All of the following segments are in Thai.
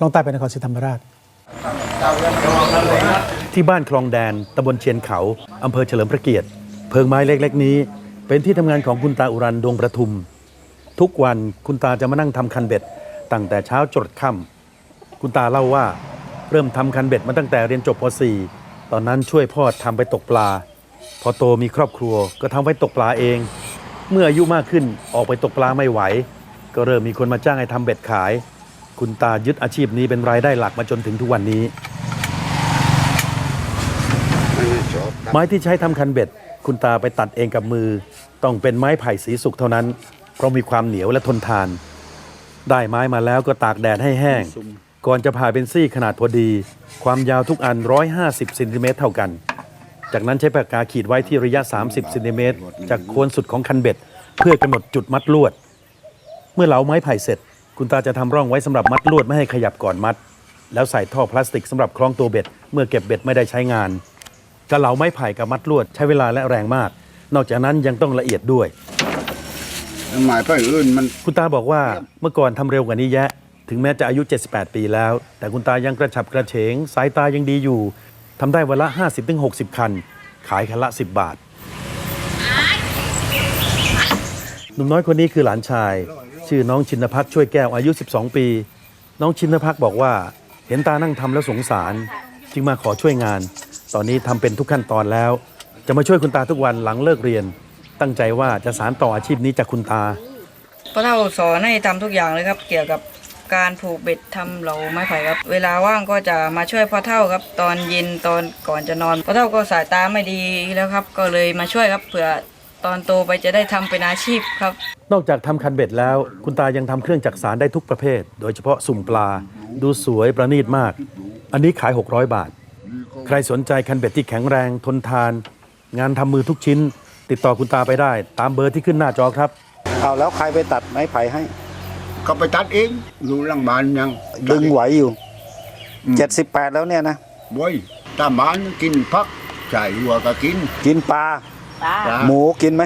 ล่องใต้ไปนครศรีธรรมราช ที่บ้านคลองแดนตำบลเชียนเขาอำเภอเฉลิมพระเกียรติ เพิงไม้เล็กๆนี้ เป็นที่ทำงานของคุณตาอุรันดวงประทุม ทุกวันคุณตาจะมานั่งทำคันเบ็ด ตั้งแต่เช้าจดค่ำคุณตาเล่าว่าเริ่มทำคันเบ็ดมาตั้งแต่เรียนจบป .4 ตอนนั้นช่วยพ่อทำไปตกปลา พอโตมีครอบครัวก็ทำไว้ตกปลาเอง เมื่ออายุมากขึ้นออกไปตกปลาไม่ไหว ก็เริ่มมีคนมาจ้างให้ทำเบ็ดขาย คุณตายึดอาชีพนี้เป็นรายได้หลักมาจนถึงทุกวันนี้ ไม้ที่ใช้ทำคันเบ็ด คุณตาไปตัดเองกับมือ ต้องเป็นไม้ไผ่สีสุกเท่านั้น เพราะมีความเหนียวและทนทาน ได้ไม้มาแล้วก็ตากแดดให้แห้ง ก่อนจะผ่าเป็นซี่ขนาดพอดี ความยาวทุกอัน 150เซนติเมตรเท่ากัน จากนั้นใช้ปากกาขีดไว้ที่ระยะ 30เซนติเมตรจากโคนสุดของคันเบ็ด เพื่อกำหนดจุดมัดลวด เมื่อเหลาไม้ไผ่เสร็จ คุณตาจะทำร่องไว้สำหรับมัดลวดไม่ให้ขยับก่อนมัด แล้วใส่ท่อพลาสติกสำหรับคล้องตัวเบ็ด เมื่อเก็บเบ็ดไม่ได้ใช้งานจะเหลาไม้ไผ่กับมัดลวดใช้เวลาและแรงมาก นอกจากนั้นยังต้องละเอียดด้วย หมายไปอื่นมันคุณตาบอกว่าเมื่อก่อนทำเร็วกว่านี้แยะ ถึงแม้จะอายุ 78 ปีแล้ว แต่คุณตายังกระฉับกระเฉง สายตายังดีอยู่ทำได้วันละ 50-60 คัน ขายคันละ 10 บาท หนุ่มน้อยคนนี้คือหลานชาย ชื่อน้องชินพักช่วยแก้วอายุ 12 ปี น้องชินพักบอกว่าเห็นตานั่งทำแล้วสงสาร จึงมาขอช่วยงาน ตอนนี้ทำเป็นทุกขั้นตอนแล้ว จะมาช่วยคุณตาทุกวันหลังเลิกเรียน ตั้งใจว่าจะสานต่ออาชีพนี้จากคุณตาพ่อเท่าสอนให้ทำทุกอย่างเลยครับ เกี่ยวกับการผูกเบ็ดทำเหลาไม้ไผ่ครับ เวลาว่างก็จะมาช่วยพ่อเท่าครับ ตอนเย็นตอนก่อนจะนอนพ่อเท่าก็สายตาไม่ดีแล้วครับ ก็เลยมาช่วยครับเผื่อตอนโตไปจะได้ทำเป็นอาชีพครับ นอกจากทำคันเบ็ดแล้ว คุณตายังทำเครื่องจักสารได้ทุกประเภท โดยเฉพาะสุ่มปลา ดูสวยประณีตมาก อันนี้ขาย 600 บาท ใครสนใจคันเบ็ดที่แข็งแรงทนทาน งานทำมือทุกชิ้น ติดต่อคุณตาไปได้ ตามเบอร์ที่ขึ้นหน้าจอครับ เอาแล้วใครไปตัดไม้ไผ่ให้ ก็ไปตัดเองอยู่หลังบ้านยังดึงไหวอยู่อืมเจ็ดสิบแปดแล้วเนี่ยนะบ่อยตามบ้านกินพักใส่หัวก็กิน กินปลา ปลา หมูกินไหม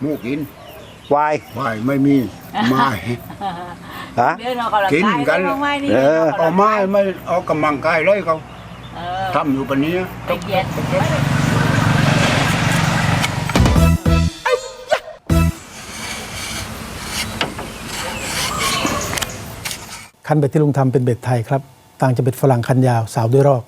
หมูกิน วายไม่ไม่มีไม่ฮะกินกันเออเอาไม้ไม่เอากำลังกายเลยเขาทำอยู่ปานนี้คันเบ็ดที่ลุงทำเป็นเบ็ดไทยครับ ต่างจากเบ็ดฝรั่งคันยาวสาวด้วยรอก